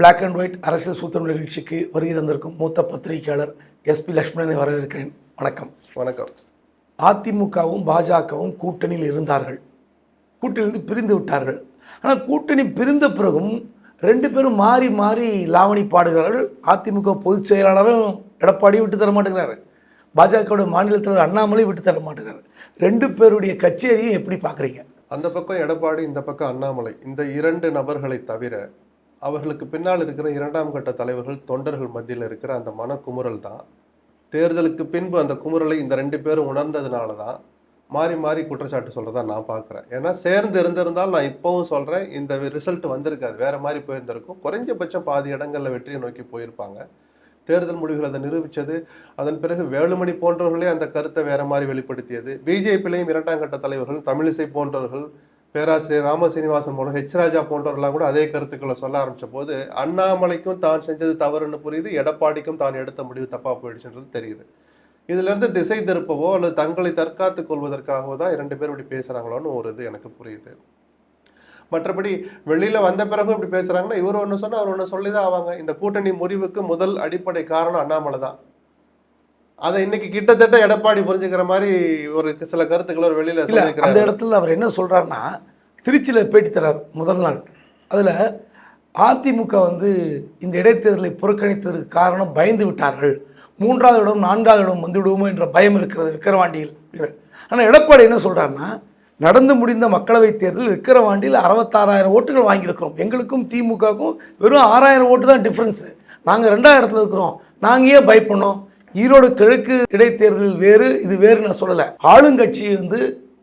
Black and white அரசியல் சூத்திரம் நிகழ்ச்சிக்கு வருகை தந்திருக்கும் மூத்த பத்திரிகையாளர் எஸ்பி லட்சுமணனை வரவேற்கிறேன். வணக்கம். வணக்கம். அதிமுகவும் பாஜகவும் கூட்டணியில் இருந்தார்கள். கூட்டணியிலிருந்து பிரிந்து விட்டார்கள். ஆனால் கூட்டணி பிரிந்த பிறகும் ரெண்டு பேரும் மாறி மாறி லாவணி பாடுகிறார்கள். அதிமுக பொதுச் செயலாளரும் எடப்பாடி விட்டு தர மாட்டேங்கிறாரு. பாஜகவுடைய மாநில தலைவர் அண்ணாமலை விட்டு தர மாட்டேங்கிறாரு. ரெண்டு பேருடைய கச்சேரியும் எப்படி பார்க்குறீங்க? அந்த பக்கம் எடப்பாடி இந்த பக்கம் அண்ணாமலை. இந்த இரண்டு நபர்களை தவிர அவர்களுக்கு பின்னால் இருக்கிற இரண்டாம் கட்ட தலைவர்கள் தொண்டர்கள் மத்தியில் இருக்கிற அந்த மனக்குமுறல் தான். தேர்தலுக்கு பின்பு அந்த குமுறலை இந்த ரெண்டு பேரும் உணர்ந்ததுனால தான் மாறி மாறி குற்றச்சாட்டு சொல்றதா நான் பார்க்குறேன் ஏன்னா சேர்ந்து இருந்திருந்தால் நான் இப்பவும் சொல்றேன் இந்த ரிசல்ட் வந்திருக்காது. வேற மாதிரி போயிருந்திருக்கும். குறைஞ்சபட்சம் பாதி இடங்கள்ல வெற்றியை நோக்கி போயிருப்பாங்க. தேர்தல் முடிவுகள் அதை நிரூபிச்சது. அதன் பிறகு வேலுமணி போன்றவர்களே அந்த கருத்தை வேற மாதிரி வெளிப்படுத்தியது. பிஜேபியிலையும் இரண்டாம் கட்ட தலைவர்கள் தமிழிசை போன்றவர்கள் பேராசிரியர் ராமசீனிவாசன் போன்ற ஹெச் ராஜா போன்றவர்கள்லாம் கூட அதே கருத்துக்களை சொல்ல ஆரம்பிச்ச போது அண்ணாமலைக்கும் தான் செஞ்சது தவறுன்னு புரியுது எடப்பாடிக்கும் தான் எடுத்த முடிவு தப்பா போயிடுச்சுன்றது தெரியுது. இதுல இருந்து திசை திருப்பவோ அல்லது தங்களை தற்காத்துக் கொள்வதற்காகவோ தான் இரண்டு பேரும் இப்படி பேசுறாங்களோன்னு ஒரு இது எனக்கு புரியுது. மற்றபடி வெளியில வந்த பிறகு இப்படி பேசுறாங்கன்னா இவர் ஒன்று சொன்னா அவர் ஒண்ணு சொல்லிதான் ஆவாங்க. இந்த கூட்டணி முறிவுக்கு முதல் அடிப்படை காரணம் அண்ணாமலை தான். அதை இன்னைக்கு கிட்டத்தட்ட எடப்பாடி புரிஞ்சுக்கிற மாதிரி ஒரு சில கருத்துக்களை ஒரு வெளியில இல்லை அந்த இடத்துல அவர் என்ன சொல்றாருன்னா திருச்சியில் பேட்டி தரார் முதல் நாள். அதில் அதிமுக வந்து இந்த இடைத்தேர்தலை புறக்கணித்ததற்கு காரணம் பயந்து விட்டார்கள். மூன்றாவது இடம் நான்காவது இடம் வந்து விடுவோமோ என்ற பயம் இருக்கிறது விக்கிரவாண்டியில். ஆனால் எடப்பாடி என்ன சொல்றாருன்னா நடந்து முடிந்த மக்களவைத் தேர்தல் விக்கிரவாண்டியில் அறுபத்தாறாயிரம் ஓட்டுகள் வாங்கியிருக்கிறோம். எங்களுக்கும் திமுகவுக்கும் வெறும் ஆறாயிரம் ஓட்டு தான் டிஃப்ரென்ஸு நாங்கள் ரெண்டாவது இடத்துல இருக்கிறோம். நாங்கள் ஏன் பயப்படணும்? ஈரோடு கிழக்கு இடைத்தேர்தல் வேறு இது வேறு நான் சொல்லலை. ஆளுங்கட்சி வந்து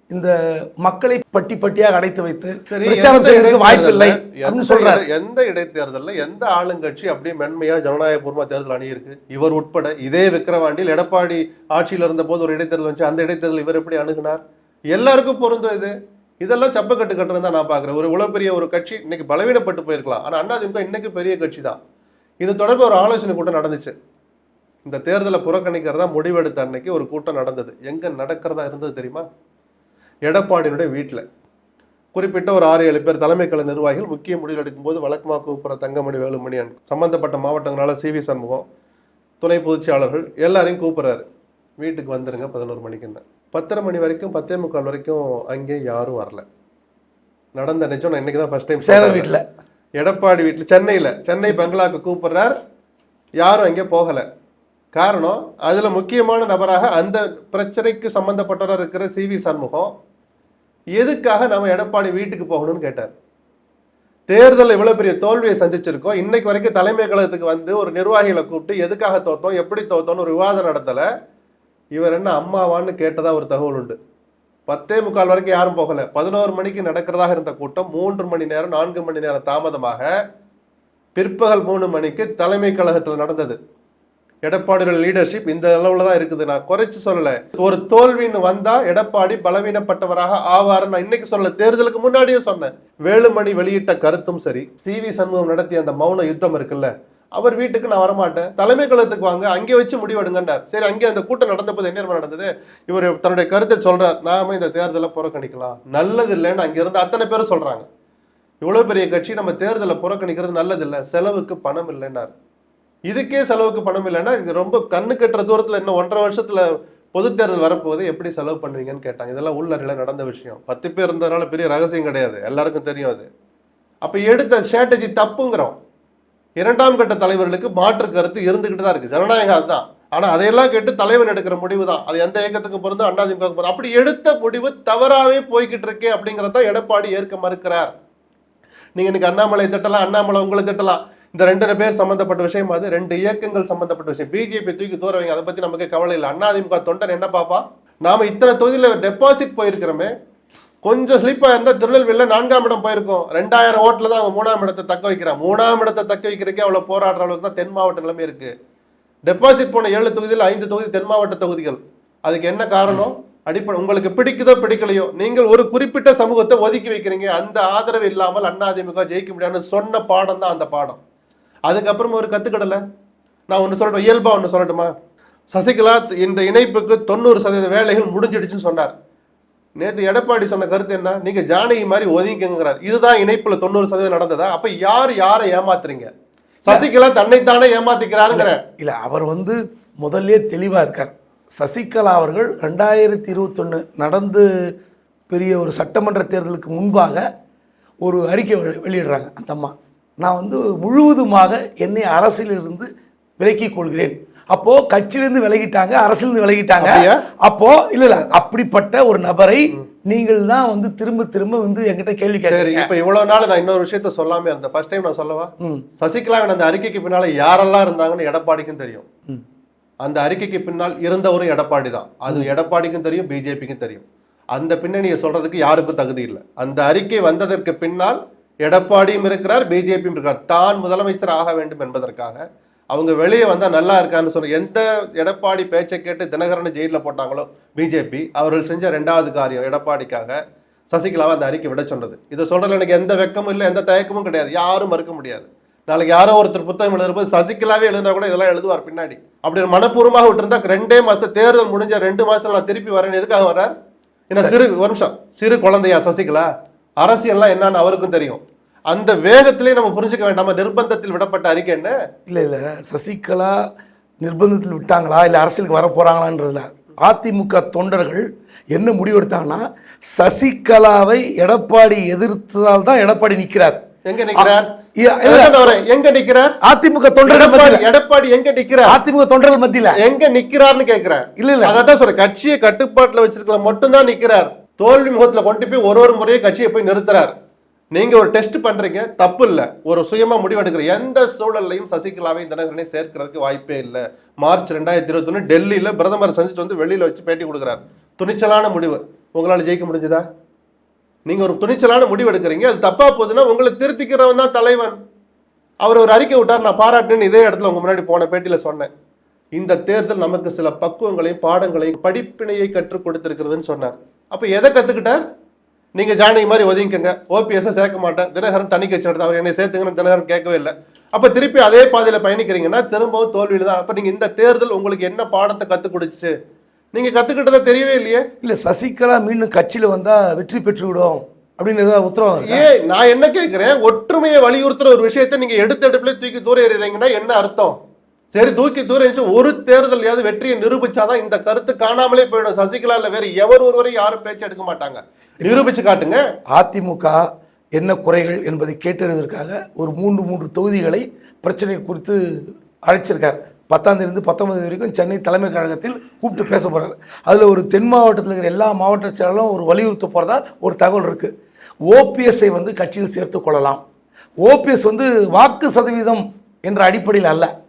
இந்த மக்களை பட்டி பட்டியாக அடைத்து வைத்து சரி, பிரச்சாரம் எந்த செய்வதற்கு வாய்ப்பு இல்லை அப்படின்னு எந்த சொல்றாரு. இடை- எந்த இடைத்தேர்தல்ல எந்த ஆளுங்கட்சி அப்படியே மென்மையா ஜனநாயகபூர்வமா தேர்தல் அணியிருக்கு? இவர் உட்பட இதே விக்கிரவாண்டியில் எடப்பாடி ஆட்சியில் இருந்த போது ஒரு இடைத்தேர்தல் வந்துச்சு. அந்த இடைத்தேர்தல் இவர் எப்படி அணுகுனார்? எல்லாருக்கும் பொருந்தும் இது. இதெல்லாம் சப்பக்கட்டு கட்டுறது தான் நான் பாக்குறேன் ஒரு இவ்வளவு பெரிய ஒரு கட்சி இன்னைக்கு பலவீனப்பட்டு போயிருக்கலாம். ஆனா அதிமுக இன்னைக்கு பெரிய கட்சி தான் இது தொடர்பு ஒரு ஆலோசனை கூட்டம் நடந்துச்சு. இந்த தேர்தலை புறக்கணிக்கிறதா முடிவெடுத்த அன்னைக்கு ஒரு கூட்டம் நடந்தது. எங்க நடக்கிறதா இருந்தது தெரியுமா? எடப்பாடியினுடைய வீட்டுல குறிப்பிட்ட ஒரு ஆறு ஏழு பேர் தலைமை கழக நிர்வாகிகள் முக்கிய முடிவு எடுக்கும்போது வழக்கமாக கூப்பிட்ற தங்கமணி வேலுமணி சம்பந்தப்பட்ட மாவட்டங்களால சி வி சண்முகம் துணை பொதுச்செயலாளர்கள் எல்லாரையும் கூப்பிடுறாரு. வீட்டுக்கு வந்துருங்க பதினோரு மணிக்குன்னு பத்தரை மணி வரைக்கும் பத்தே முக்கால் வரைக்கும் அங்கே யாரும் வரல. நடந்த நிஜம் நான் இன்னைக்கு தான் ஃபர்ஸ்ட் டைம் சேலம் வீட்டில் எடப்பாடி வீட்டில் சென்னையில். சென்னை பங்களாக்கு கூப்பிடுறார். யாரும் அங்கே போகல. காரணம் அதில் முக்கியமான நபராக அந்த பிரச்சனைக்கு சம்பந்தப்பட்டவராக இருக்கிற சி வி சண்முகம் எதுக்காக நம்ம எடப்பாடி வீட்டுக்கு போகணும்னு கேட்டார். தேர்தல் இவ்வளோ பெரிய தோல்வியை சந்திச்சிருக்கோம். இன்னைக்கு வரைக்கும் தலைமை கழகத்துக்கு வந்து ஒரு நிர்வாகிகளை கூப்பிட்டு எதுக்காக தோத்தோம்? எப்படி தோத்தோம்னு ஒரு விவாதம் நடத்தலை. இவர் என்ன அம்மாவான்னு கேட்டதாக ஒரு தகவல் உண்டு. பத்தே முக்கால் வரைக்கும் யாரும் போகல. பதினோரு மணிக்கு நடக்கிறதாக இருந்த கூட்டம் மூன்று மணி நேரம் நான்கு மணி நேரம் தாமதமாக பிற்பகல் மூணு மணிக்கு தலைமை கழகத்தில் நடந்தது. எடப்பாடியோட லீடர்ஷிப் இந்த அளவுல தான் இருக்குது. நான் குறைச்சு சொல்லல. ஒரு தோல்வின்னு வந்தா எடப்பாடி பலவீனப்பட்டவராக ஆவாருன்னு நான் இன்னைக்கு சொல்லல. தேர்தலுக்கு முன்னாடியே சொன்னேன். வேலுமணி வெளியிட்ட கருத்தும் சரி. சி வி சண்முகம் நடத்திய அந்த மௌன யுத்தம் இருக்குல்ல அவர் வீட்டுக்கு நான் வரமாட்டேன். தலைமை கழகத்துக்கு வாங்க அங்கே வச்சு முடிவெடுங்கன்றார் சரி அங்கே அந்த கூட்டம் நடந்த போது என்ன நடந்தது? இவர் தன்னுடைய கருத்தை சொல்றார். நாம இந்த தேர்தலை புறக்கணிக்கலாம். நல்லது இல்லைன்னு அங்கிருந்து அத்தனை பேரும் சொல்றாங்க. இவ்வளவு பெரிய கட்சி நம்ம தேர்தலை புறக்கணிக்கிறது நல்லது இல்லை செலவுக்கு பணம் இல்லைன்னார். இதுக்கே செலவுக்கு பணம் இல்லைன்னா இது ரொம்ப கண்ணு கட்டுற தூரத்தில் இன்னும் ஒன்றரை வருஷத்தில் பொது தேர்தல் வரப்போகுது. எப்படி செலவு பண்ணுவீங்கன்னு கேட்டாங்க. இதெல்லாம் உள்ளறையில் நடந்த விஷயம். பத்து பேர் இருந்ததுனால பெரிய ரகசியம் கிடையாது. எல்லாருக்கும் தெரியும் அது. அப்போ எடுத்த ஸ்ட்ராட்டஜி தப்புங்கிறோம். இரண்டாம் கட்ட தலைவர்களுக்கு மாற்று கருத்து இருந்துகிட்டு தான் இருக்கு. ஜனநாயகம் அதுதான். ஆனால் அதையெல்லாம் கேட்டு தலைவன் எடுக்கிற முடிவு தான் அது எந்த இயக்கத்துக்கு பொருந்தும் அண்ணாதிமுக பொருந்தும் அப்படி எடுத்த முடிவு தவறாவே போய்கிட்டு இருக்கே அப்படிங்கிறத எடப்பாடி ஏற்க மறுக்கிறார். நீங்க இன்னைக்கு அண்ணாமலை திட்டலாம் அண்ணாமலை உங்களை திட்டலாம். இந்த ரெண்டு பேர் சம்பந்தப்பட்ட விஷயம் அது ரெண்டு இயக்கங்கள் சம்பந்தப்பட்ட விஷயம். பிஜேபி தூக்கி தூர வைங்க அதை பத்தி நமக்கு கவலை இல்லை. அதிமுக தொண்டன் என்ன பாப்பா? நாம இத்தனை தொகுதியில் டெபாசிட் போயிருக்கிறோமே கொஞ்சம் ஸ்லிப்பா இருந்தால் திருநெல்வேலியில் நான்காம் இடம் போயிருக்கோம். ரெண்டாயிரம் ஓட்டில் தான் அவங்க மூணாம் இடத்தை தக்க வைக்கிறான். மூணாம் இடத்தை தக்க வைக்கிறதுக்கே அவ்வளோ போராடுற அளவுக்கு தான் தென் மாவட்ட நிலைமை இருக்கு. டெபாசிட் போன ஏழு தொகுதியில் ஐந்து தொகுதி தென் மாவட்ட தொகுதிகள். அதுக்கு என்ன காரணம்? அடிப்படை உங்களுக்கு பிடிக்குதோ பிடிக்கலையோ நீங்கள் ஒரு குறிப்பிட்ட சமூகத்தை ஒதுக்கி வைக்கிறீங்க. அந்த ஆதரவு இல்லாமல் அதிமுக ஜெயிக்க முடியாதுன்னு சொன்ன பாடம் தான் அந்த பாடம். அதுக்கப்புறம் ஒரு கத்துக்கிடல. நான் ஒன்று சொல்லட்டும் இயல்பாக ஒன்று சொல்லட்டுமா? சசிகலா இந்த இணைப்புக்கு தொண்ணூறு சதவீத வேலைகள் முடிஞ்சிடுச்சுன்னு சொன்னார். நேற்று எடப்பாடி சொன்ன கருத்து என்ன? நீங்க ஜானகி மாதிரி ஒதுங்கிங்கிறார் இதுதான் இணைப்புல தொண்ணூறு சதவீதம் நடந்ததா? அப்ப யார் யாரை ஏமாத்துறீங்க? சசிகலா தன்னைத்தானே ஏமாத்திக்கிறாருங்கிற. இல்லை அவர் வந்து முதல்ல தெளிவாக இருக்கார். சசிகலா அவர்கள் ரெண்டாயிரத்தி இருபத்தொன்று நடந்து பெரிய ஒரு சட்டமன்ற தேர்தலுக்கு முன்பாக ஒரு அறிக்கை வெளியிடுறாங்க அந்த அம்மா. நான் வந்து முழுவதுமாக என்னை அரசியலிருந்து விலக்கிக் கொள்கிறேன். அப்போ கட்சியிலிருந்து விலகிட்டாங்க அரசியலிருந்து விலகிட்டாங்க? அப்போ இல்ல இல்ல அப்படிப்பட்ட ஒரு நபரை நீங்கள் தான் வந்து திரும்ப திரும்ப வந்து என்கிட்ட கேள்வி கேட்குறீங்க. இப்ப இவ்வளவு நாள் நான் இன்னொரு விஷயத்த சொல்லாம இருந்தேன் ஃபர்ஸ்ட் டைம் நான் சொல்லவா? சசிகலாவின் அந்த அறிக்கைக்கு பின்னால யாரெல்லாம் இருந்தாங்கன்னு எடப்பாடிக்கும் தெரியும். அந்த அறிக்கைக்கு பின்னால் இருந்தவரும் எடப்பாடி தான். அது எடப்பாடிக்கும் தெரியும் பிஜேபிக்கும் தெரியும். அந்த பின்னணியை சொல்றதுக்கு யாருக்கும் தகுதி இல்லை. அந்த அறிக்கை வந்ததற்கு பின்னால் எடப்பாடியும் இருக்கிறார் பிஜேபியும் இருக்கிறார். தான் முதலமைச்சர் ஆக வேண்டும் என்பதற்காக அவங்க வெளியே வந்தா நல்லா இருக்கான்னு சொல்ற எந்த எடப்பாடி பேச்சை கேட்டு தினகரனை ஜெயில போட்டாங்களோ பிஜேபி அவர்கள் செஞ்ச ரெண்டாவது காரியம் எடப்பாடிக்காக சசிகலாவை அந்த அறிக்கை விட சொன்னது இதை சொல்றதுல எனக்கு எந்த வெக்கமும் இல்லை எந்த தயக்கமும் கிடையாது. யாரும் மறுக்க முடியாது. நாளைக்கு யாரோ ஒருத்தர் புத்தகம் எழுதும்போது சசிகலாவே எழுதினா கூட இதெல்லாம் எழுதுவார் பின்னாடி. அப்படி மனப்பூர்வமாக விட்டுருந்தா ரெண்டே மாசத்துல தேர்தல் முடிஞ்ச ரெண்டு மாசத்துல நான் திருப்பி வரேன் எதுக்காக வர்றார்? ஏன்னா சிறு ஒரு நிமிஷம். சிறு குழந்தையா சசிகலா? அரசியல்லாம் என்னன்னு அவருக்கும் தெரியும். அந்த வேகத்திலே நம்ம புரிஞ்சுக்க வேண்டாமா? நிர்பந்தத்தில் விடப்பட்ட அறிக்கை என்ன? இல்லை இல்லை. சசிகலா நிர்பந்தத்தில் விட்டாங்களா? இல்லை அரசியலுக்கு வர போகிறாங்களான்றதுல அதிமுக தொண்டர்கள் என்ன முடிவெடுத்தாங்கன்னா சசிகலாவை எடப்பாடி எதிர்த்ததால் தான் எடப்பாடி நிற்கிறார் எங்க வரேன். எங்க நிக்கிறார்? அதிமுக தொண்டர்கள் எடப்பாடி எங்க நிக்கிறார்? அதிமுக தொண்டர்கள் மத்தியில். எங்க நிக்கிறார்னு கேக்குறேன். இல்ல இல்ல. அதான் சொல்றேன். கட்சியை கட்டுப்பாட்டுல வச்சிருக்கலாம் மட்டும்தான் நிக்கிறார். தோல்வி முகத்துல கொண்டு போய் ஒரு ஒரு முறையும் கட்சியை போய் நிறுத்துறார். நீங்க ஒரு டெஸ்ட் பண்றீங்க தப்பு இல்ல. ஒரு சுயமா முடிவெடுக்கிற எந்த சூழல்லையும் சசிகலாவையும் தினகரனை சேர்க்கிறதுக்கு வாய்ப்பே இல்ல. மார்ச் ரெண்டாயிரத்தி இருபத்தி ஒண்ணு டெல்லியில பிரதமர் சந்திச்சுட்டு வந்து வெளியில வச்சு பேட்டி கொடுக்குறார். துணிச்சலான முடிவு. உங்களால ஜெயிக்க முடிஞ்சதா? நீங்க ஒரு துணிச்சலான முடிவு எடுக்கிறீங்க அது தப்பா போகுதுன்னா உங்களை திருத்திக்கிறவன் தான் தலைவன். அவர் ஒரு அறிக்கை விட்டார் நான் பாராட்டுன்னு இதே இடத்துல உங்க முன்னாடி போன பேட்டியில சொன்னேன். இந்த தேர்தல் நமக்கு சில பக்குவங்களையும் பாடங்களையும் படிப்பினையை கற்றுக் கொடுத்திருக்கிறதுன்னு சொன்னார். அப்ப எதை கத்துக்கிட்டார்? நீங்க ஜானகி மாதிரி ஒதுங்கிக்கங்க. ஓபிஎஸ் சேர்க்க மாட்டேன். தினகரன் தனி கட்சி நடத்த அவர் என்னை சேர்த்துங்கன்னு தினகரன் கேட்கவே இல்லை. அப்ப திருப்பி அதே பாதையில பயணிக்கிறீங்கன்னா திரும்பவும் தோல்வியில தான் அப்ப நீங்க இந்த தேர்தல் உங்களுக்கு என்ன பாடத்தை கத்துக் கொடுத்துச்சு? நீங்க கத்துக்கிட்டதா தெரியவே இல்லையே. இல்லை சசிகலா மீண்டும் கட்சியில் வந்தால் வெற்றி பெற்று விடும் அப்படின்னு உத்தரவாதம்? ஏன் நான் என்ன கேட்கிறேன் ஒற்றுமையை வலியுறுத்துற ஒரு விஷயத்தை நீங்க எடுத்த எடுப்புல தூக்கி தூர எறிறீங்கன்னா என்ன அர்த்தம்? சரி தூக்கி தூரம் எறிஞ்சு ஒரு தேர்தலையாவது வெற்றியை நிரூபிச்சாதான் இந்த கருத்து காணாமலே போயிடும். சசிகலா இல்ல வேற எவர் ஒருவரையும் யாரும் பேச்சு எடுக்க மாட்டாங்க. நிரூபிச்சு காட்டுங்க. அதிமுக என்ன குறைகள் என்பதை கேட்டறிவதற்காக ஒரு மூன்று மூன்று தொகுதிகளை பிரச்சனை குறித்து அழைச்சிருக்கார். பத்தாம் தேதி பத்தொன்பது வரைக்கும் சென்னை தலைமை கழகத்தில் கூப்பிட்டு பேச போறாரு. அதில் ஒரு தென் மாவட்டத்தில் இருக்கிற எல்லா மாவட்ட செயலாளரும் ஒரு வலியுறுத்த போகிறதா ஒரு தகவல் இருக்கு. ஓபிஎஸ்ஐ வந்து கட்சியில் சேர்த்து கொள்ளலாம். ஓபிஎஸ் வந்து வாக்கு சதவீதம் என்ற அடிப்படையில் அல்ல.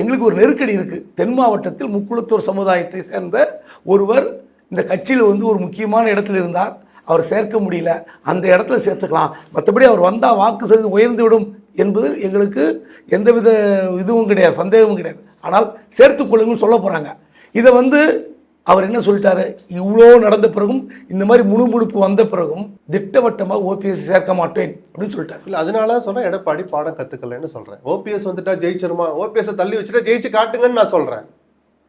எங்களுக்கு ஒரு நெருக்கடி இருக்குது தென் மாவட்டத்தில் முக்குளத்தூர் சமுதாயத்தை சேர்ந்த ஒருவர் இந்த கட்சியில் வந்து ஒரு முக்கியமான இடத்துல இருந்தார். அவர் சேர்க்க முடியல. அந்த இடத்துல சேர்த்துக்கலாம். மற்றபடி அவர் வந்தால் வாக்கு செய்து உயர்ந்துவிடும் என்பதில் எங்களுக்கு எந்தவித இதுவும் கிடையாது சந்தேகமும் கிடையாது. ஆனால் சேர்த்துக்கொள்ளுங்கன்னு சொல்ல போகிறாங்க இதை வந்து அவர் என்ன சொல்லிட்டாரு? இவ்வளோ நடந்த பிறகும் இந்த மாதிரி முணுமுணுப்பு வந்த பிறகும் திட்டவட்டமாக ஓபிஎஸ் சேர்க்க மாட்டேன் அப்படின்னு சொல்லிட்டாரு. இல்லை அதனால சொன்னால் எடப்பாடி பாடம் கற்றுக்கலன்னு சொல்கிறேன் ஓபிஎஸ் வந்துட்டா ஜெயிச்சிருமா? ஓபிஎஸ் தள்ளி வச்சுட்டா ஜெயிச்சு காட்டுங்கன்னு நான் சொல்கிறேன்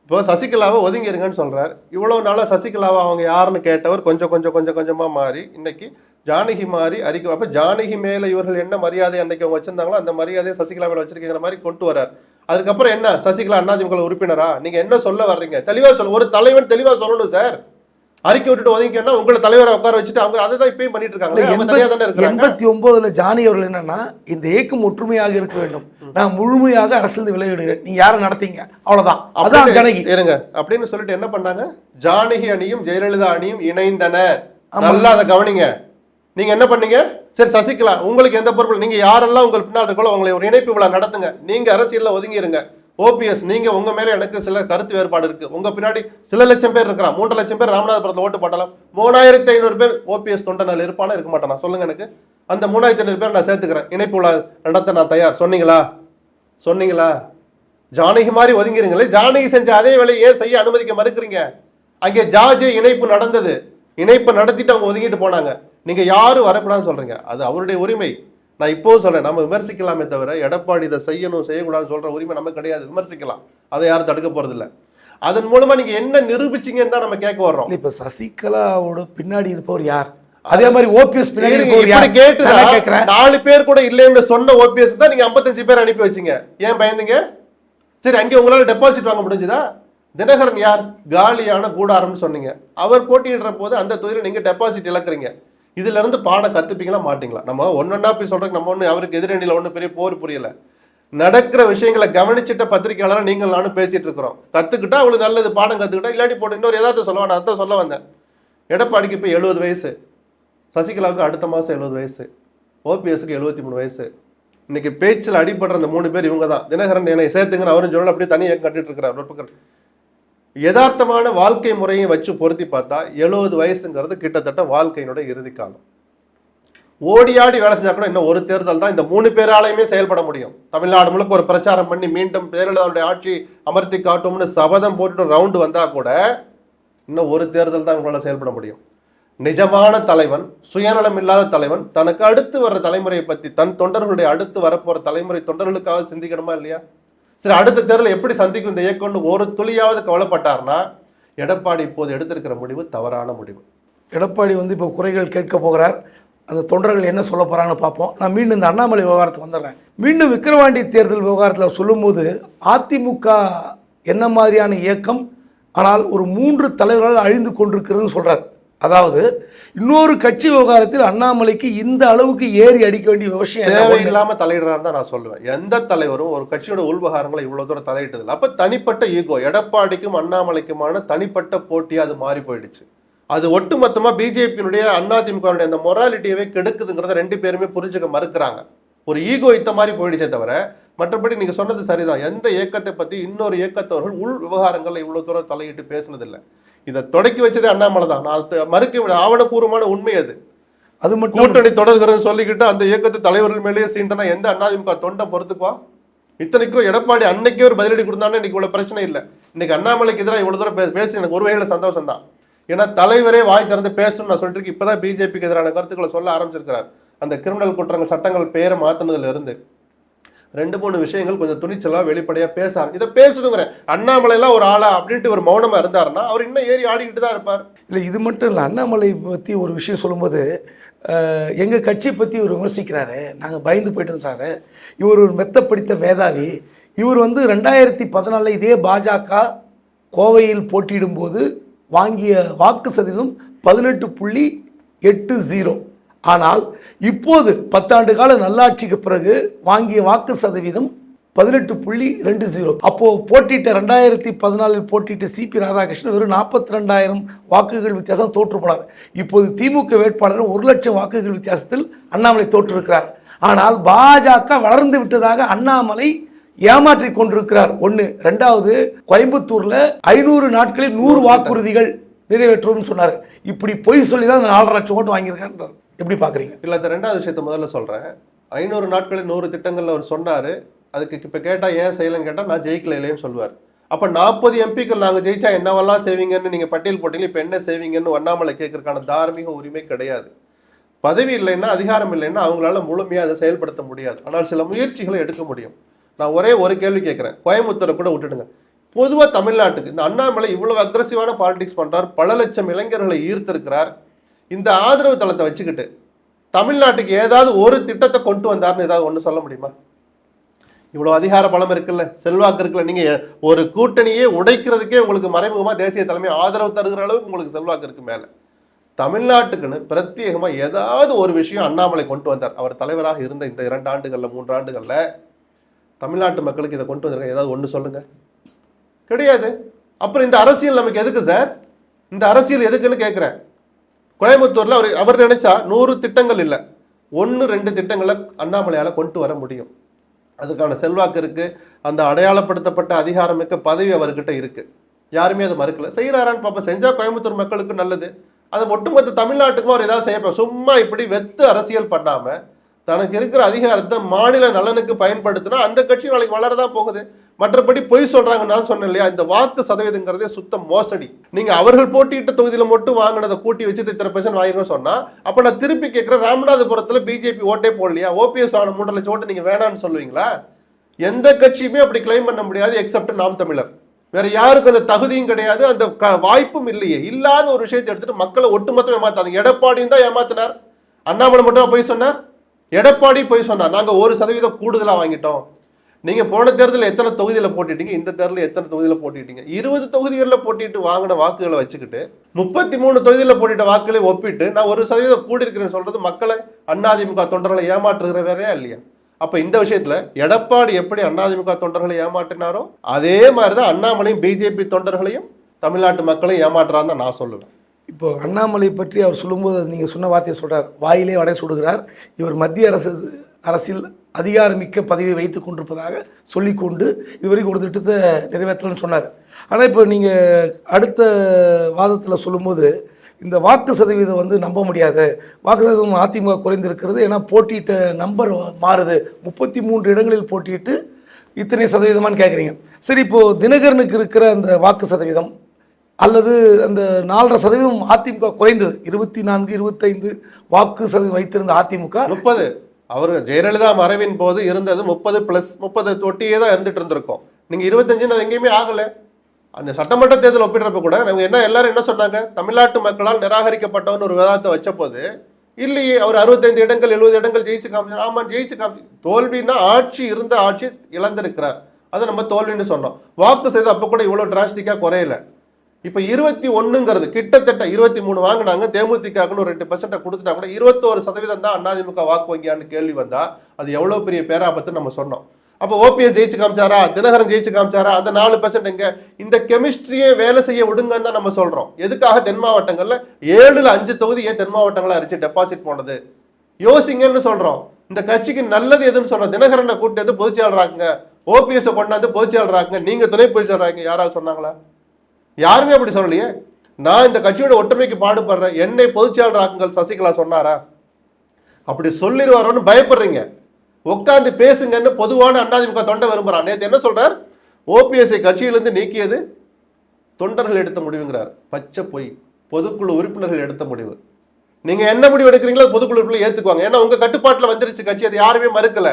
இப்போ சசிகலாவை ஒதுங்கிருங்கன்னு சொல்கிறார் இவ்வளோ நாளாக சசிகலாவை அவங்க யாருன்னு கேட்டவர் கொஞ்சம் கொஞ்சம் கொஞ்சம் கொஞ்சமாக மாறி இன்னைக்கு ஜானகி மாறி அறிக்கை அப்போ ஜானகி மேலே இவர்கள் என்ன மரியாதை அன்னைக்கு அவங்க வச்சிருந்தாங்களோ அந்த மரியாதையை சசிகலா மேலே வச்சிருக்கிற மாதிரி கொண்டு வரார் அதுக்கப்புறம் என்ன? சசிகலா அண்ணாதிமுக உறுப்பினரா? நீங்க என்ன சொல்ல வர்றீங்க? தெளிவா சொல்ல ஒரு தலைவன் தெளிவா சொல்லணும் சார். அறிக்கை விட்டுட்டு ஒதுங்கிக்கன்னா உங்களை தலைவரை உட்கார வச்சுட்டு அவங்க அதை தான் இப்பயும் பண்ணிட்டு இருக்காங்க எண்பத்தி ஒன்பதுல ஜானி அவர்கள் என்னன்னா இந்த இயக்கம் ஒற்றுமையாக இருக்க வேண்டும். நான் முழுமையாக அரசியல் விலகிடுகிறேன் நீங்க யாரை நடத்தீங்க? அவ்வளவுதான். அதான் ஜனகி. இருங்க. அப்படின்னு சொல்லிட்டு என்ன பண்ணாங்க? ஜானகி அணியும் ஜெயலலிதா அணியும் இணைந்தன. நல்லா அதை கவனிங்க. நீங்க என்ன பண்ணீங்க? சரி சசிகலா உங்களுக்கு எந்த பொறுப்பு நீங்க யாரெல்லாம் உங்கள் பின்னால் இருக்கோ உங்களை ஒரு இணைப்பு விழா நடத்துங்க. நீங்க அரசியலில் ஒதுங்கிருங்க. ஓபிஎஸ் நீங்க உங்க மேல எனக்கு சில கருத்து வேறுபாடு இருக்கு. உங்க பின்னாடி சில லட்சம் பேர் இருக்கிறான் மூன்று லட்சம் பேர் ராமநாதபுரத்துல ஓட்டு போட்டலாம் மூணாயிரத்தி ஐநூறு பேர் ஓபிஎஸ் தொண்டனால் இருப்பானா இருக்க மாட்டானா? சொல்லுங்க எனக்கு. அந்த மூணாயிரத்தி ஐநூறு பேர் நான் சேர்த்துக்கிறேன். இணைப்பு விழா நடத்த நான் தயார். சொன்னீங்களா? சொன்னீங்களா? ஜானகி மாதிரி ஒதுங்கிறீங்களே ஜானகி செஞ்ச அதே வேலையை ஏன் செய்ய அனுமதிக்க மறுக்கிறீங்க? அங்கே ஜார்ஜ் இணைப்பு நடந்தது. இணைப்பு நடத்திட்டு அவங்க ஒதுங்கிட்டு போனாங்க. நீங்க யாரும் வரக்கூடாதுன்னு சொல்றீங்க. அது அவருடைய உரிமை. நான் இப்போவும் சொல்றேன் நம்ம விமர்சிக்கலாமே தவிர எடப்பாடி இதை செய்யணும் செய்யக்கூடாதுன்னு சொல்ற உரிமை நமக்கு கிடையாது. விமர்சிக்கலாம். அதை யாரும் தடுக்க போறது இல்ல அதன் மூலமா நீங்க என்ன நிரூபிச்சீங்கன்னு தான் நம்ம கேட்க வர்றோம். இப்ப சசிகலாவோட பின்னாடி இருப்பவர் யார்? அதே மாதிரி ஓபிஎஸ் பின்னாடி கேட்கிறேன் நாலு பேர் கூட இல்லைன்னு சொன்ன ஓபிஎஸ் தான் நீங்க 55 பேர் அனுப்பி வச்சீங்க. ஏன் பயந்தீங்க? சரி அங்கே உங்களால டெபாசிட் வாங்க முடிஞ்சுதா? தினகரன் யார்? காலியான கூடாரம்னு சொன்னீங்க. அவர் போட்டியிடுற போது அந்த தொகுதியில் நீங்கள் டெபாசிட் இழக்கிறீங்க. இதுல இருந்து பாடம் கத்துப்பீங்களா மாட்டீங்களா? நம்ம ஒன்னொன்னா போய் சொல்றதுக்கு நம்ம ஒன்று அவருக்கு எதிரணியில் ஒன்றும் பெரிய போர் புரியல. நடக்கிற விஷயங்களை கவனிச்சிட்ட பத்திரிகையாளர் நீங்கள் நானும் பேசிட்டு இருக்கிறோம். கத்துக்கிட்டா அவங்களுக்கு நல்லது பாடம் கத்துக்கிட்டா இல்லாட்டி போட்டு இன்னொரு ஏதாவது சொல்லுவான் நான் அதான் சொல்ல வந்தேன். எடப்பாடிக்கு இப்போ எழுபது வயசு. சசிகலாவுக்கு அடுத்த மாதம் எழுபது வயசு. ஓபிஎஸ்க்கு எழுபத்தி மூணு வயசு. இன்னைக்கு பேச்சில் அடிபடுற அந்த மூணு பேர் இவங்க தான் தினகரன் என்னை சேர்த்துங்கன்னு அவரும் சொல்லல அப்படியே தனியாக கட்டிட்டு இருக்கிறார். ஒரு பக்கம் யதார்த்தமான வாழ்க்கை முறையை வச்சு பொருத்தி பார்த்தா எழுபது வயசுங்கிறது கிட்டத்தட்ட வாழ்க்கையினுடைய இறுதி காலம் ஓடி ஆடி வேலை செஞ்சா கூட இன்னும் ஒரு தேர்தல் தான் இந்த மூணு பேராலையுமே செயல்பட முடியும். தமிழ்நாடு முழுக்க ஒரு பிரச்சாரம் பண்ணி மீண்டும் ஜெயலலிதாவுடைய ஆட்சி அமர்த்தி காட்டும்னு சபதம் போட்டு ரவுண்டு வந்தா கூட இன்னும் ஒரு தேர்தல் தான் இவங்களால செயல்பட முடியும். நிஜமான தலைவன் சுயநலம் இல்லாத தலைவன் தனக்கு அடுத்து வர்ற தலைமுறையை பத்தி தன் தொண்டர்களுடைய அடுத்து வரப்போற தலைமுறை தொண்டர்களுக்காக சிந்திக்கணுமா இல்லையா? சரி அடுத்த தேர்தல் எப்படி சந்திக்கும்? இந்த இயக்கம்னு ஒரு துளியாவது கவலைப்பட்டார்னா எடப்பாடி இப்போது எடுத்திருக்கிற முடிவு தவறான முடிவு. எடப்பாடி வந்து இப்போ குறைகள் கேட்க போகிறார். அந்த தொண்டர்கள் என்ன சொல்ல போகிறாங்கன்னு பார்ப்போம். நான் மீண்டும் இந்த அண்ணாமலை விவகாரத்துக்கு வந்துடுறேன். மீண்டும் விக்கிரவாண்டி தேர்தல் விவகாரத்தில் சொல்லும்போது அதிமுக என்ன மாதிரியான இயக்கம்? ஆனால் ஒரு மூன்று தலைவர்களால் அழிந்து கொண்டிருக்கிறதுன்னு சொல்கிறார் அதாவது இன்னொரு கட்சி விவகாரத்தில் அண்ணாமலைக்கு இந்த அளவுக்கு ஏறி அடிக்க வேண்டிய விஷயம் தேவையில்லாம தலையிடுறான்னு தான் நான் சொல்லுவேன். எந்த தலைவரும் ஒரு கட்சியோட உள்வகாரங்களை இவ்வளவு தூரம் தலையிட்டதில்லை அப்ப தனிப்பட்ட ஈகோ எடப்பாடிக்கும் அண்ணாமலைக்குமான தனிப்பட்ட போட்டியா அது மாறி போயிடுச்சு. அது ஒட்டுமொத்தமா பிஜேபியினுடைய அதிமுகவுடைய அந்த மொராலிட்டியவே கெடுக்குதுங்கிறத ரெண்டு பேருமே புரிஞ்சுக்க மறுக்கிறாங்க. ஒரு ஈகோ இத்த மாதிரி போயிடுச்சே தவிர மற்றபடி நீங்க சொன்னது சரிதான். எந்த இயக்கத்தை பத்தி இன்னொரு இயக்கத்தவர்கள் உள் விவகாரங்கள்ல இவ்வளவு தூரம் தலையிட்டு பேசினதில்லை இதை தொடக்கி வச்சதே அண்ணாமலை தான். நான் மறுக்க முடியாது. ஆவணபூர்வமான உண்மை அது. அது மட்டும் கூட்டணி தொடர்கிறேன்னு சொல்லிக்கிட்டு அந்த இயக்கத்து தலைவர்கள் மேலேயே சீண்டனா எந்த அதிமுக தொண்டை பொறுத்துக்குவா? இத்தனைக்கும் எடப்பாடி அன்னைக்கே ஒரு பதிலடி கொடுத்தானே இன்னைக்கு இவ்வளவு பிரச்சனை இல்லை. இன்னைக்கு அண்ணாமலைக்கு எதிராக இவ்வளவு தூரம் பேசி எனக்கு ஒரு வகையில சந்தோஷம் தான் ஏன்னா தலைவரே வாய் திறந்து பேசணும்னு நான் சொல்லிட்டு. இப்பதான் பிஜேபிக்கு எதிரான கருத்துக்களை சொல்ல ஆரம்பிச்சிருக்கிறார். அந்த கிரிமினல் குற்றங்கள் சட்டங்கள் பேரை மாத்தினதுல இருந்து. ரெண்டு மூணு விஷயங்கள் கொஞ்சம் துணிச்சலா வெளிப்படையா பேசாரு. இதை பேசணுங்கிறேன். அண்ணாமலை எல்லாம் ஒரு ஆளா அப்படின்ட்டு ஒரு மௌனமா இருந்தாருன்னா அவர் இன்னும் ஏறி ஆடிக்கிட்டு தான் இருப்பார். இல்லை இது மட்டும் இல்லை அண்ணாமலை பற்றி ஒரு விஷயம் சொல்லும்போது எங்கள் எங்க கட்சியை பற்றி இவர் விமர்சிக்கிறாரு நாங்கள் பயந்து போயிட்டுன்றாரு. இவர் ஒரு மெத்த படித்த மேதாவி. இவர் வந்து ரெண்டாயிரத்தி பதினாலில் இதே பாஜக கோவையில் போட்டியிடும்போது வாங்கிய வாக்கு சதவீதம் பதினெட்டு புள்ளி எட்டு ஜீரோ. ஆனால் இப்போது பத்தாண்டு கால நல்லாட்சிக்கு பிறகு வாங்கிய வாக்கு சதவீதம் பதினெட்டு புள்ளி ரெண்டு ஜீரோ அப்போ போட்டிட்ட ரெண்டாயிரத்தி பதினாலில் போட்டியிட்ட சிபி ராதாகிருஷ்ணன் வெறும் நாற்பத்தி ரெண்டாயிரம் வாக்குகள் வித்தியாசம் தோற்று போனார். இப்போது திமுக வேட்பாளர் ஒரு லட்சம் வாக்குகள் வித்தியாசத்தில் அண்ணாமலை தோற்றிருக்கிறார். ஆனால் பாஜக வளர்ந்து விட்டதாக அண்ணாமலை ஏமாற்றி கொண்டிருக்கிறார். ஒன்று ரெண்டாவது கோயம்புத்தூர்ல ஐநூறு நாட்களில் நூறு வாக்குறுதிகள் நிறைவேற்றுவோம்னு சொன்னார். இப்படி பொய் சொல்லி தான் நாலரை லட்சம் ஓட்டு வாங்கியிருக்காரு எப்படி பார்க்குறீங்க இல்லை இந்த ரெண்டாவது விஷயத்த முதல்ல சொல்கிறேன் ஐநூறு நாட்களில் நூறு திட்டங்களில் அவர் சொன்னார். அதுக்கு இப்போ கேட்டால் ஏன் செய்யலன்னு கேட்டால் நான் ஜெயிக்கல இல்லைன்னு சொல்லுவார். அப்போ நாற்பது எம்பிக்கள் நாங்கள் ஜெயிச்சா என்னவெல்லாம் செய்வீங்கன்னு நீங்கள் பட்டியல் போட்டீங்க இப்போ என்ன செய்வீங்கன்னு ஒண்ணாமலை கேட்கறதுக்கான தார்மீக உரிமை கிடையாது. பதவி இல்லைன்னா அதிகாரம் இல்லைன்னா அவங்களால முழுமையாக அதை செயல்படுத்த முடியாது. ஆனால் சில முயற்சிகளை எடுக்க முடியும். நான் ஒரே ஒரு கேள்வி கேட்குறேன். கோயம்புத்தூரை கூட விட்டுடுங்க. பொதுவாக தமிழ்நாட்டுக்கு இந்த அண்ணாமலை இவ்வளவு அக்ரஸிவான பாலிடிக்ஸ் பண்ணுறார் பல லட்சம் இளைஞர்களை ஈர்த்திருக்கிறார். இந்த ஆதரவு தளத்தை வச்சுக்கிட்டு தமிழ்நாட்டுக்கு ஏதாவது ஒரு திட்டத்தை கொண்டு வந்தாருன்னு ஏதாவது ஒன்று சொல்ல முடியுமா? இவ்வளோ அதிகார பலம் இருக்குல்ல செல்வாக்கு இருக்குல்ல. நீங்கள் ஒரு கூட்டணியே உடைக்கிறதுக்கே உங்களுக்கு மறைமுகமாக தேசிய தலைமை ஆதரவு தருகிற அளவுக்கு உங்களுக்கு செல்வாக்கு இருக்கு மேலே. தமிழ்நாட்டுக்குன்னு பிரத்யேகமாக ஏதாவது ஒரு விஷயம் அண்ணாமலை கொண்டு வந்தார். அவர் தலைவராக இருந்த இந்த இரண்டு ஆண்டுகளில் மூன்று ஆண்டுகளில் தமிழ்நாட்டு மக்களுக்கு இதை கொண்டு வந்திருக்க ஏதாவது ஒன்று சொல்லுங்க. கிடையாது. அப்புறம் இந்த அரசியல் நமக்கு எதுக்கு சார்? இந்த அரசியல் எதுக்குன்னு கேட்குறேன் கோயம்புத்தூர்ல அவர் அவர் நினைச்சா நூறு திட்டங்கள் இல்லை. ஒன்று ரெண்டு திட்டங்களை அண்ணாமலையால கொண்டு வர முடியும். அதுக்கான செல்வாக்கு இருக்கு. அந்த அடையாளப்படுத்தப்பட்ட அதிகாரமிக்க பதவி அவர்கிட்ட இருக்கு. யாருமே அதை மறுக்கல. செய்யறாரான்னு பார்ப்போம். செஞ்சா கோயம்புத்தூர் மக்களுக்கு நல்லது. அது ஒட்டுமொத்த தமிழ்நாட்டுக்கும் அவர் ஏதாவது செய்யப்ப சும்மா இப்படி வெத்து அரசியல் பண்ணாம தனக்கு இருக்கிற அதிகாரத்தை மாநில நலனுக்கு பயன்படுத்தினா அந்த கட்சி நாளைக்கு வளரதான் போகுது. மற்றபடி பொய் சொல்றாங்க நான் சொன்னேன் இல்லையா? இந்த வாக்கு சதவீதங்கிறதே சுத்த மோசடி. நீங்க அவர்கள் போட்டியிட்ட தொகுதியில மட்டும் வாங்கினதை கூட்டி வச்சுட்டு இத்தனை பெர்சன்ட் வாங்கிக்கணும் சொன்னா அப்ப நான் திருப்பி கேட்கிறேன் ராமநாதபுரத்துல பிஜேபி ஓட்டே போடலையா? ஓபிஎஸ் ஆன மூன்று லட்சம் ஓட்டு நீங்க வேணாம்னு சொல்லுவீங்களா? எந்த கட்சியுமே அப்படி கிளைம் பண்ண முடியாது எக்ஸப்ட் நாம் தமிழர். வேற யாருக்கும் அந்த தகுதியும் கிடையாது அந்த க- வாய்ப்பும் இல்லையே. இல்லாத ஒரு விஷயத்தை எடுத்துட்டு மக்களை ஒட்டுமொத்தம் ஏமாத்தாங்க எடப்பாடியும் தான் ஏமாத்தினார். அண்ணாமலை மட்டும் போய் சொன்னார். எடப்பாடி போய் சொன்னார் நாங்க ஒரு சதவீதம் கூடுதலா வாங்கிட்டோம். நீங்க போன தேர்தலில் எத்தனை தொகுதியில போட்டிட்டீங்க? இந்த தேர்தலில் எத்தனை தொகுதியில போட்டிட்டீங்க? இருபது தொகுதிகளில் போட்டிட்டு வாங்கின வாக்குகளை வச்சுக்கிட்டு முப்பத்தி மூணு தொகுதியில் போட்டிட்ட வாக்குகளை ஒப்பிட்டு நான் ஒரு சதவீதம் கூடி இருக்கிறேன்னு சொல்றது மக்களை அதிமுக தொண்டர்களை ஏமாற்றுகிற வேறையா இல்லையா? அப்ப இந்த விஷயத்துல எடப்பாடி எப்படி அதிமுக தொண்டர்களை ஏமாற்றினாரோ அதே மாதிரிதான் அண்ணாமலையும் பிஜேபி தொண்டர்களையும் தமிழ்நாட்டு மக்களையும் ஏமாற்றுறான்னு தான் நான் சொல்லுவேன். இப்போ அண்ணாமலை பற்றி அவர் சொல்லும்போது நீங்கள் சொன்ன வார்த்தையை சொல்கிறார் வாயிலே வடை சுடுகிறார். இவர் மத்திய அரசு அரசில் அதிகாரமிக்க பதவியை வைத்து கொண்டிருப்பதாக சொல்லிக்கொண்டு இதுவரைக்கும் ஒரு திட்டத்தை நிறைவேற்றலன்னு சொன்னார். ஆனால் இப்போ நீங்கள் அடுத்த வாதத்தில் சொல்லும்போது இந்த வாக்கு சதவீதம் வந்து நம்ப முடியாது. வாக்கு சதவீதம் அதிமுக குறைந்திருக்கிறது. ஏன்னா போட்டியிட்ட நம்பர் மாறுது. முப்பத்தி மூன்று இடங்களில் போட்டியிட்டு இத்தனை சதவீதமான்னு கேட்குறீங்க சரி இப்போது தினகரனுக்கு இருக்கிற அந்த வாக்கு சதவீதம் அல்லது அந்த நாலரை சதவீதம் அதிமுக குறைந்தது. இருபத்தி நான்கு இருபத்தைந்து வாக்கு சதவீதம் வைத்திருந்த அதிமுக. முப்பது. அவர் ஜெயலலிதா மறைவின் போது இருந்தது முப்பது பிளஸ் முப்பது தொட்டியே தான் இருந்துட்டு இருந்திருக்கோம். நீங்க இருபத்தஞ்சு எங்கேயுமே ஆகல. அந்த சட்டமன்ற தேர்தல் ஒப்பிடுறப்ப கூட நாங்கள் என்ன எல்லாரும் என்ன சொன்னாங்க? தமிழ்நாட்டு மக்களால் நிராகரிக்கப்பட்டவன் ஒரு விவாதத்தை வச்ச போது இல்லையே அவர் அறுபத்தைந்து இடங்கள் எழுபது இடங்கள் ஜெயிச்சு காமிச்சார். ஆமா ஜெயிச்சு காமிச்சு தோல்வின்னா ஆட்சி இருந்த ஆட்சி இழந்திருக்கிறார். அதை நம்ம தோல்வின்னு சொன்னோம். வாக்கு செய்து அப்ப கூட இவ்வளவு டிராஸ்டிக்கா குறையல. இப்ப இருபத்தி ஒண்ணுங்கிறது கிட்டத்தட்ட இருபத்தி மூணு வாங்கினாங்க. தேமுதிகன்னு ஒரு ரெண்டு பர்சன்ட் கொடுத்துட்டா கூட இருபத்தோரு சதவீதம் தான் அண்ணாதிமுக வாக்கு வங்கியான்னு கேள்வி வந்தா அது எவ்வளவு பெரிய பேராபத்து நம்ம சொன்னோம். அப்ப ஓபிஎஸ் ஜெயிச்சு காமிச்சாரா? தினகரன் ஜெயிச்சு காமிச்சாரா? அந்த நாலு பர்சன்ட் எங்க? இந்த கெமிஸ்ட்ரியே வேலை செய்ய விடுங்கன்னு தான் நம்ம சொல்றோம். எதுக்காக தென் மாவட்டங்கள்ல? ஏழுல அஞ்சு தொகுதி ஏன் தென் மாவட்டங்களா இருந்துச்சு டெபாசிட் போனது. யோசிங்கன்னு சொல்றோம். இந்த கட்சிக்கு நல்லது எதுன்னு சொல்றோம். தினகரனை கூட்டு வந்து பொதுச்செயலராக்குங்க ஓபிஎஸ் கொண்டாந்து பொதுச்செயலராக்குங்க நீங்க துணை பொதுச்செயலராங்க யாராவது சொன்னாங்களா? யாருமே அப்படி சொல்லலையே. நான் இந்த கட்சியோட ஒற்றுமைக்கு பாடுபடுறேன். என்னை பொதுச்செயலர் ஆக்குங்கள் சசிகலா சொன்னாரா? அப்படி சொல்லிடுவாரோன்னு பயப்படுறீங்க. உட்காந்து பேசுங்கன்னு பொதுவான அண்ணாதிமுக தொண்டை விரும்புறான். நேற்று என்ன சொல்றார்? ஓபிஎஸ்ஐ கட்சியிலிருந்து நீக்கியது தொண்டர்கள் எடுத்த முடிவுங்கிறார். பச்சை பொய். பொதுக்குழு உறுப்பினர்கள் எடுத்த முடிவு. நீங்க என்ன முடிவு எடுக்கிறீங்களோ பொதுக்குழு உறுப்பினர் ஏத்துக்குவாங்க. ஏன்னா உங்க கட்டுப்பாட்டில் வந்துருச்சு கட்சி. அது யாருமே மறுக்கல.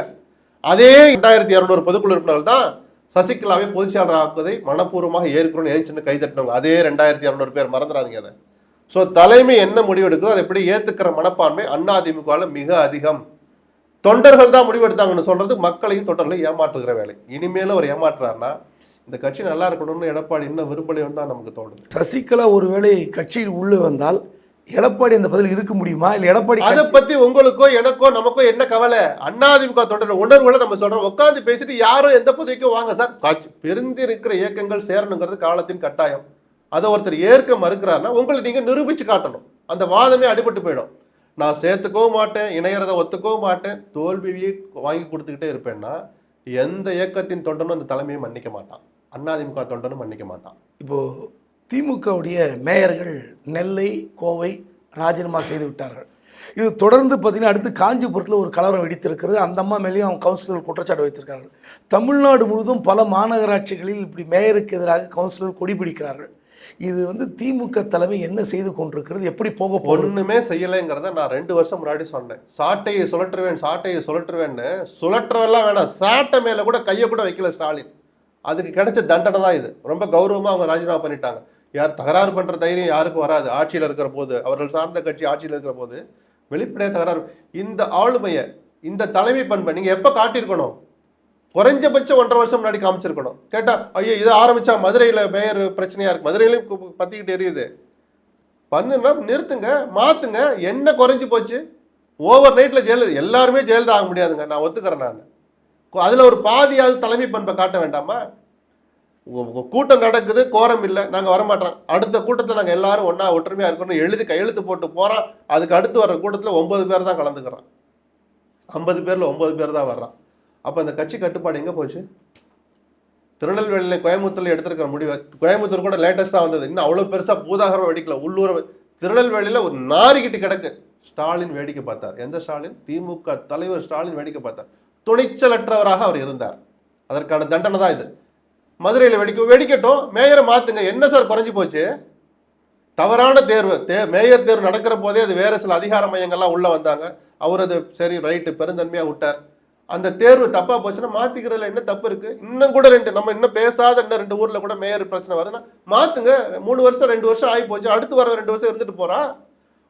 அதே ரெண்டாயிரத்தி இரநூறு பொதுக்குழு உறுப்பினர்கள் தான் சசிகலாவை பொதுச்செயலர் ஆக்குவதை மனப்பூர்வமாக ஏற்கனவே ஏஞ்சுன்னு கைதட்டினவங்க. அதே ரெண்டாயிரத்தி இரநூறு பேர் மறந்துடாதீங்க அதை. ஸோ தலைமை என்ன முடிவு எடுக்குதோ அதை எப்படி ஏற்றுக்கிற மனப்பான்மை அண்ணா அதிமுகவில் மிக அதிகம். தொண்டர்கள் தான் முடிவெடுத்தாங்கன்னு சொல்றது மக்களையும் தொண்டர்களையும் ஏமாற்றுகிற வேலை. இனிமேலும் அவர் ஏமாற்றுறாருன்னா இந்த கட்சி நல்லா இருக்கணும்னு எடப்பாடி இன்னும் விரும்பலையும் தான் நமக்கு தோணுது. சசிகலா ஒருவேளை கட்சியில் உள்ளே வந்தால் எடப்பாடி அந்த பதில் இருக்க முடியுமா? இல்லை எடப்பாடி அதை பத்தி உங்களுக்கோ எனக்கோ நமக்கோ என்ன கவலை? அதிமுக தொண்டர் உணர்வுகளை நம்ம சொல்றோம். உட்கார்ந்து பேசிட்டு யாரும் எந்த பதவிக்கும் வாங்க சார். பெருந்திருக்கிற இயக்கங்கள் சேரணுங்கிறது காலத்தின் கட்டாயம். அதை ஒருத்தர் ஏற்க மறுக்கிறாருன்னா உங்களை நீங்க நிரூபிச்சு காட்டணும். அந்த வாதமே அடிபட்டு போயிடும். நான் சேர்த்துக்கவும் மாட்டேன் இணையறத ஒத்துக்கவும் மாட்டேன் தோல்வியை வாங்கி கொடுத்துக்கிட்டே இருப்பேன்னா எந்த இயக்கத்தின் தொண்டனும் அந்த தலைமையை மன்னிக்க மாட்டான். அதிமுக தொண்டனும் மன்னிக்க மாட்டான். இப்போ திமுகவுடைய மேயர்கள் நெல்லை கோவை ராஜினாமா செய்து விட்டார்கள். இது தொடர்ந்து பார்த்தீங்கன்னா அடுத்து காஞ்சிபுரத்தில் ஒரு கலவரம் வெடித்திருக்கிறது. அந்த அம்மா மேலேயும் அவங்க கவுன்சிலர் குற்றச்சாட்டு வைத்திருக்கார்கள் தமிழ்நாடு முழுவதும் பல மாநகராட்சிகளில் இப்படி மேயருக்கு எதிராக கவுன்சிலர் கொடி பிடிக்கிறார்கள். இது வந்து திமுக தலைமை என்ன செய்து கொண்டிருக்கிறது? எப்படி போக ஒண்ணுமே செய்யலைங்கிறத நான் ரெண்டு வருஷம் முன்னாடி சொன்னேன். சாட்டையை சுழற்றுவேன் சாட்டையை சுழற்றுவேன்னு. சுழற்றவெல்லாம் வேணாம். சாட்டை மேல கூட கையை கூட வைக்கல ஸ்டாலின். அதுக்கு கிடைச்ச தண்டனை தான் இது. ரொம்ப கௌரவமா அவங்க ராஜினாமா பண்ணிட்டாங்க. யார் தகராறு பண்ற தைரியம் யாருக்கும் வராது. ஆட்சியில் இருக்கிற போது அவர்கள் சார்ந்த கட்சி ஆட்சியில் இருக்கிற போது வெளிப்படையாக தகராறு. இந்த ஆளுமையை இந்த தலைமை பண்பை நீங்க எப்ப காட்டியிருக்கணும்? குறைஞ்சபட்சம் ஒன்றரை வருஷம் முன்னாடி காமிச்சிருக்கணும். கேட்டா ஐயோ இதை ஆரம்பிச்சா மதுரையில மேயர் பிரச்சனையா இருக்கு. மதுரையிலையும் பத்திக்கிட்டு எரியுது. பண்ணுன்னா நிறுத்துங்க மாத்துங்க. என்ன குறைஞ்சு போச்சு? ஓவர் நைட்ல ஜெயலலிதா எல்லாருமே ஜெயலலிதா ஆக முடியாதுங்க. நான் ஒத்துக்கிறேன் நான். அதுல ஒரு பாதியாவது தலைமை பண்பை காட்ட வேண்டாமா? கூட்டம் நடக்குது கோரம் இல்லை நாங்க வரமாட்டோம். அடுத்த கூட்டத்தை நாங்க எல்லாரும் ஒன்றா ஒற்றுமையா இருக்கணும் எழுதி கையெழுத்து போட்டு போறோம் அதுக்கு அடுத்து வர்ற கூட்டத்துல ஒன்பது பேர் தான் கலந்துக்கிறோம். ஐம்பது பேர்ல ஒன்பது பேர் தான் வர்றான் அப்ப இந்த கட்சி கட்டுப்பாடு எங்க போச்சு? திருநெல்வேலியில கோயம்புத்தூர்ல எடுத்திருக்கிற முடிவு கோயம்புத்தூர் கூட லேட்டஸ்டா வந்தது. இன்னும் அவ்வளவு பெருசா பூதாகரம் வெடிக்கல. உள்ளூர திருநெல்வேலியில ஒரு நாரிக்கிட்டு கிடக்கு. ஸ்டாலின் வேடிக்கை பார்த்தார். எந்த ஸ்டாலின்? திமுக தலைவர் ஸ்டாலின் வேடிக்கை பார்த்தார். துணிச்சலற்றவராக அவர் இருந்தார். அதற்கான தண்டனை தான் இது. மதுரையில் வெடிக்க வெடிக்கட்டும். மேயரை மாத்துங்க. என்ன சார் குறைஞ்சு போச்சு? தவறான தேர்வு. தே மேயர் தேர்வு நடக்கிற போதே அது வேற சில அதிகார மையங்கள்லாம் உள்ள வந்தாங்க. அவர் அது சரி ரைட்டு பெருந்தன்மையா விட்டார். அந்த தேர்வு தப்பா போச்சுன்னா மாத்திக்கிறதுல என்ன தப்பு இருக்கு? இன்னும் கூட ரெண்டு நம்ம இன்னும் பேசாத இன்னும் ரெண்டு ஊர்ல கூட மேயர் பிரச்சனை வருதுன்னா மாத்துங்க. மூணு வருஷம் ரெண்டு வருஷம் ஆகி போச்சு. அடுத்து வர ரெண்டு வருஷம் இருந்துட்டு போறா.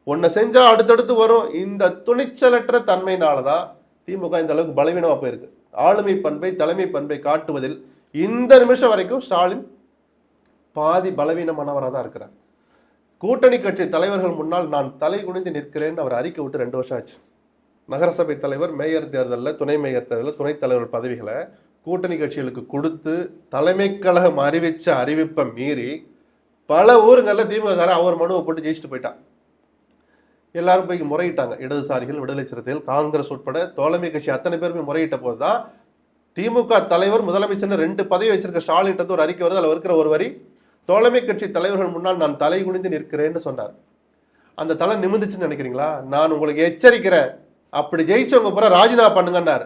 ஒன்று செஞ்சா அடுத்தடுத்து வரும். இந்த துணிச்சலற்ற தன்மையினாலதான் திமுக இந்த அளவுக்கு பலவீனமா போயிருக்கு. ஆளுமை பண்பை தலைமை பண்பை காட்டுவதில் இந்த நிமிஷம் வரைக்கும் ஸ்டாலின் பாதி பலவீனமானவராக தான் இருக்கிறார். கூட்டணி கட்சி தலைவர்கள் முன்னால் நான் தலை குனிந்து நிற்கிறேன் அவர் அறிக்கை விட்டு ரெண்டு வருஷம் ஆச்சு. நகரசபை தலைவர் மேயர் தேர்தலில் துணை மேயர் தேர்தலில் துணைத் தலைவர் பதவிகளை கூட்டணி கட்சிகளுக்கு கொடுத்து தலைமை கழகம் அறிவித்த அறிவிப்பை மீறி பல ஊருங்களில் திமுக அவர் மனுவை போட்டு ஜெயிச்சுட்டு போயிட்டான். எல்லாரும் போய் முறையிட்டாங்க. இடதுசாரிகள் விடுதலை சிறுத்தைகள் காங்கிரஸ் உட்பட தோழமை கட்சி அத்தனை பேருமே முறையிட்ட போது தான் திமுக தலைவர் முதலமைச்சர் ரெண்டு பதவி வச்சிருக்க ஸ்டாலின் ஒரு அறிக்கை வருது அதில் இருக்கிற ஒரு வரி தோழமை கட்சி தலைவர்கள் முன்னால் நான் தலை குனிந்து நிற்கிறேன்னு சொன்னார். அந்த தலை நிமிந்துச்சுன்னு நினைக்கிறீங்களா? நான் உங்களுக்கு எச்சரிக்கிறேன். அப்படி ஜெயிச்சவங்க பூரா ராஜினாமா பண்ணுங்கன்னார்.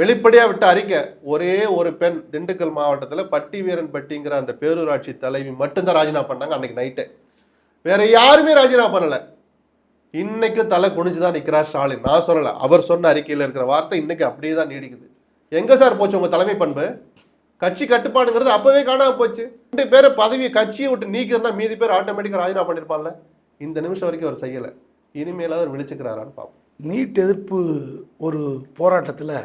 வெளிப்படையா விட்ட அறிக்கை ஒரே ஒரு பெண் திண்டுக்கல் மாவட்டத்தில் பட்டி வீரன் பட்டிங்கிற அந்த பேரூராட்சி தலைவி மட்டும்தான் ராஜினாமா பண்ணாங்க அன்னைக்கு நைட்டு வேற யாருமே ராஜினாமா பண்ணல. இன்னைக்கு தலை குனிஞ்சுதான் நிற்கிறார் ஸ்டாலின். நான் சொல்லலை அவர் சொன்ன அறிக்கையில் இருக்கிற வார்த்தை இன்னைக்கு அப்படியே தான் நீடிக்குது. எங்க சார் போச்சு உங்க தலைமை பண்பு? கட்சி கட்டுப்பாடுங்கிறது அப்பவே காணாம போச்சு. ரெண்டு பேரை பதவியை கட்சியை விட்டு நீக்கிறதா மீதி பேர் ஆட்டோமேட்டிக்கா ராஜினாமா பண்ணிருப்பாங்கல்ல இந்த நிமிஷம் வரைக்கும் அவர் செய்யல. இனிமேலாவது அவர் விழிச்சுக்கிறாரான்னு பார்ப்போம் நீட் எதிர்ப்பு ஒரு போராட்டத்தில்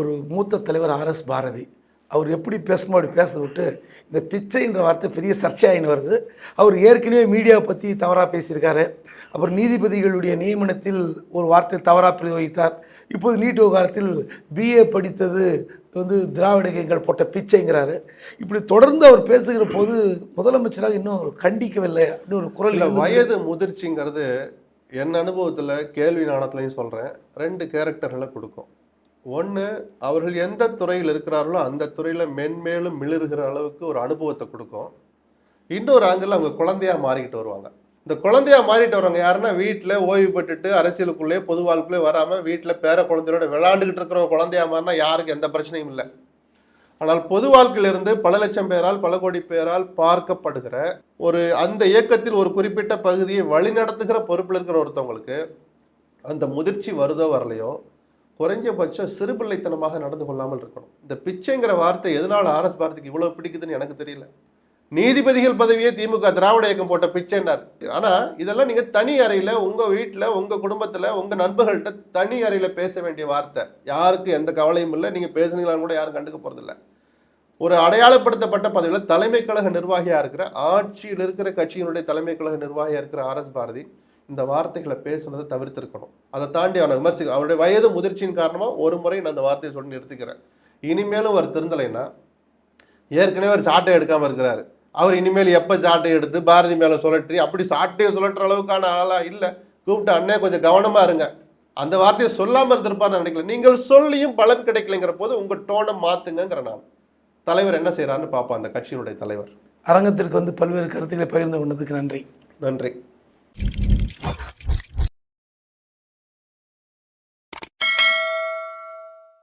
ஒரு மூத்த தலைவர் ஆர்எஸ் பாரதி அவர் எப்படி பேசணுமோ அப்படி பேச விட்டு இந்த பிச்சைன்ற வார்த்தை பெரிய சர்ச்சையாயின்னு வருது. அவர் ஏற்கனவே மீடியாவை பற்றி தவறாக பேசியிருக்காரு. அப்புறம் நீதிபதிகளுடைய நியமனத்தில் ஒரு வார்த்தை தவறாக பிரயோகித்தார். இப்போது நீட் விவகாரத்தில் பிஏ படித்தது வந்து திராவிட இயக்கங்கள் போட்ட பிச்சைங்கிறாரு. இப்படி தொடர்ந்து அவர் பேசுகிற போது முதலமைச்சராக இன்னும் கண்டிக்கவில்லை. அப்படின்னு ஒரு குரல் வயது முதிர்ச்சிங்கிறது என் அனுபவத்துல கேள்வி நாணத்துலையும் சொல்றேன். ரெண்டு கேரக்டர்களை கொடுக்கும். ஒண்ணு அவர்கள் எந்த துறையில் இருக்கிறார்களோ அந்த துறையில மென்மேலும் மிளிர்கிற அளவுக்கு ஒரு அனுபவத்தை கொடுக்கும். இன்னொரு ஆங்கிள் அவங்க குழந்தையா மாறிக்கிட்டு வருவாங்க. இந்த குழந்தையா மாறிட்டு வரவங்க யாருன்னா வீட்டுல ஓய்வு பெற்றுட்டு அரசியலுக்குள்ளே பொது வாழ்க்குள்ளே வராம வீட்டுல பேர குழந்தையோட விளையாண்டுகிட்டு இருக்கிற குழந்தையா மாறினா யாருக்கு எந்த பிரச்சனையும் இல்லை. ஆனால் பொது வாழ்க்கையிலிருந்து பல லட்சம் பேரால் பல கோடி பேரால் பார்க்கப்படுகிற ஒரு அந்த இயக்கத்தில் ஒரு குறிப்பிட்ட பகுதியை வழிநடத்துகிற பொறுப்பில் இருக்கிற ஒருத்தவங்களுக்கு அந்த முதிர்ச்சி வருதோ வரலையோ குறைஞ்சபட்சம் சிறுபிள்ளைத்தனமாக நடந்து கொள்ளாமல் இருக்கணும். இந்த பிச்சைங்கிற வார்த்தை எதனால் ஆர்எஸ் பாரதிக்கு இவ்வளவு பிடிக்குதுன்னு எனக்கு தெரியல. நீதிபதிகள் பதவியே திமுக திராவிட இயக்கம் போட்ட பிச்சைன்னார் ஆனா இதெல்லாம் நீங்க தனி அறையில உங்க வீட்டுல உங்க குடும்பத்துல உங்க நண்பர்கள்ட்ட தனி அறையில பேச வேண்டிய வார்த்தை. யாருக்கு எந்த கவலையும் இல்லை. நீங்க பேசுனீங்களான்னு கூட யாரும் கண்டுக்க போகிறதில்ல ஒரு அடையாளப்படுத்தப்பட்ட பதவியில் தலைமை கழக நிர்வாகியா இருக்கிற ஆட்சியில் இருக்கிற கட்சியினுடைய தலைமை கழக நிர்வாகியா இருக்கிற ஆர் எஸ் பாரதி இந்த வார்த்தைகளை பேசுனதை தவிர்த்திருக்கணும். அதை தாண்டி அவனை விமர்சிக்க அவருடைய வயது முதிர்ச்சியின் காரணமா ஒரு முறை நான் அந்த வார்த்தையை சொல்லி நிறுத்திக்கிறேன். இனிமேலும் அவர் திருந்தலைன்னா ஏற்கனவே ஒரு சாட்டை எடுக்காம இருக்கிறாரு. அவர் இனிமேல் எப்ப சாட்டை எடுத்து பாரதி மேல சுழற்றி அப்படி சாட்டையை சுழற்ற அளவுக்கான ஆளா இல்ல. கூப்பிட்டு அண்ணே கொஞ்சம் கவனமா இருங்க. அந்த வார்த்தையை சொல்லாம இருந்திருப்பான்னு நினைக்கல. நீங்கள் சொல்லியும் பலன் கிடைக்கலைங்கிற போது உங்க டோனை மாத்துங்கங்கிற நான். தலைவர் என்ன செய்யறாருன்னு பார்ப்போம். அந்த கட்சியினுடைய தலைவர். அரங்கத்திற்கு வந்து பல்வேறு கருத்துக்களை பகிர்ந்து கொண்டதுக்கு நன்றி. நன்றி.